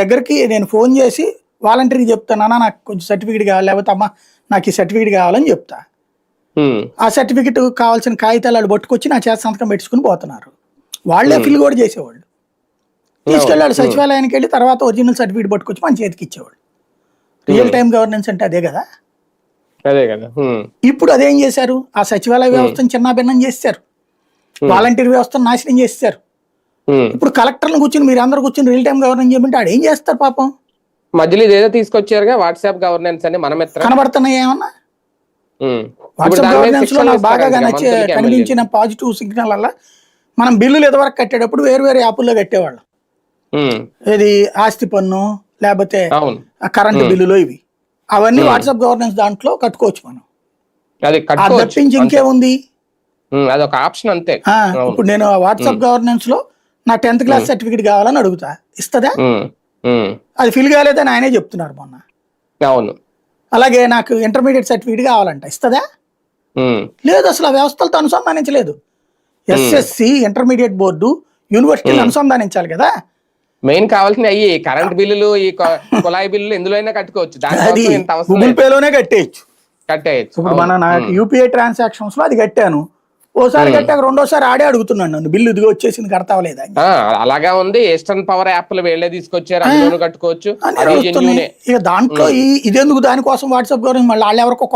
దగ్గరికి నేను ఫోన్ చేసి వాలంటీర్కి చెప్తానా నాకు కొంచెం సర్టిఫికేట్ కావాలి లేకపోతే అమ్మ నాకు ఈ సర్టిఫికేట్ కావాలని చెప్తా. ఆ సర్టిఫికెట్ కావాల్సిన కాగితాలు వాళ్ళు పట్టుకొచ్చి నా చేత సంతకం పెట్టుకుని పోతున్నారు. వాళ్ళే ఫిల్ కూడా చేసేవాళ్ళు. తీసుకెళ్ళాడు సచివాలయానికి వెళ్ళి తర్వాత ఒరిజినల్ సర్టిఫికేట్ పట్టుకొచ్చి మన చేతికి ఇచ్చేవాళ్ళు రియల్ టైం గవర్నెన్స్ అంటే అదే కదా? అదే కదా ఇప్పుడు అదేం చేశారు? ఆ సచివాలయ వ్యవస్థను చిన్నాభిన్నం చేశారు వాలంటీర్ వ్యవస్థను నాశనం చేశారు. ఇప్పుడు కలెక్టర్లు కూర్చుని మీరు అందరు కూర్చుని రియల్ టైం గవర్నెన్స్ చేయమంటే ఆడు ఏం చేస్తారు పాపం? మధ్యలో ఇదేదో తీసుకొచ్చారుగా వాట్సాప్ గవర్నెన్స్ అని మన కనబడుతున్నాయి ఏమన్నా? వాట్సాప్ గవర్నెన్స్లో నాకు బాగా నచ్చే కనిపించిన పాజిటివ్ సిగ్నల్ వల్ల మనం బిల్లులు ఎదవరకు కట్టేటప్పుడు వేరు వేరు యాపుల్లో కట్టేవాళ్ళం. ఇది ఆస్తి పన్ను లేకపోతే కరెంటు బిల్లులు ఇవి. అవన్నీ వాట్సాప్ గవర్నెన్స్ దాంట్లో కట్టుకోవచ్చు మనం. తప్పించి ఇంకేముంది? అదొక ఆప్షన్ అంతే. ఇప్పుడు నేను వాట్సాప్ గవర్నెన్స్లో నా టెన్త్ క్లాస్ సర్టిఫికేట్ కావాలని అడుగుతా. ఇస్తుందా? అది ఫిల్ కాలేదని ఆయనే చెప్తున్నారు మొన్న. అవును. అలాగే నాకు ఇంటర్మీడియట్ సర్టిఫికేట్ కావాలంట. ఇస్తుందా? లేదు అసలు ఆ వ్యవస్థలతో అనుసంధానించలేదు. ఎస్ఎస్సి ఇంటర్మీడియట్ బోర్డు యూనివర్సిటీలు అనుసంధానించాలి కదా. మెయిన్ కావాల్సిన అయ్యి కరెంట్ బిల్లులు ఈ కుళాయి బిల్లులు ఎందులో అయినా కట్టుకోవచ్చు. గూగుల్ లేదు. పేలోనే కట్టేయచ్చు. కట్టేయచ్చు. ఇప్పుడు మన నాకు యూపీఐ ట్రాన్సాక్షన్స్లో అది కట్టాను. ఓసారి కట్టాక రెండోసారి ఆడే అడుగుతున్నాను నన్ను. బిల్లు ఇదిగో వచ్చేసింది కడతావా లేదా అలాగా ఉంది. ఈస్టర్న్ పవర్ యాప్లు వీళ్ళే తీసుకొచ్చారు. కట్టుకోవచ్చు. ఇక దాంట్లో ఇదెందుకు దానికోసం వాట్సాప్ గవర్నెన్స్ మళ్ళీ వాళ్ళు ఎవరికో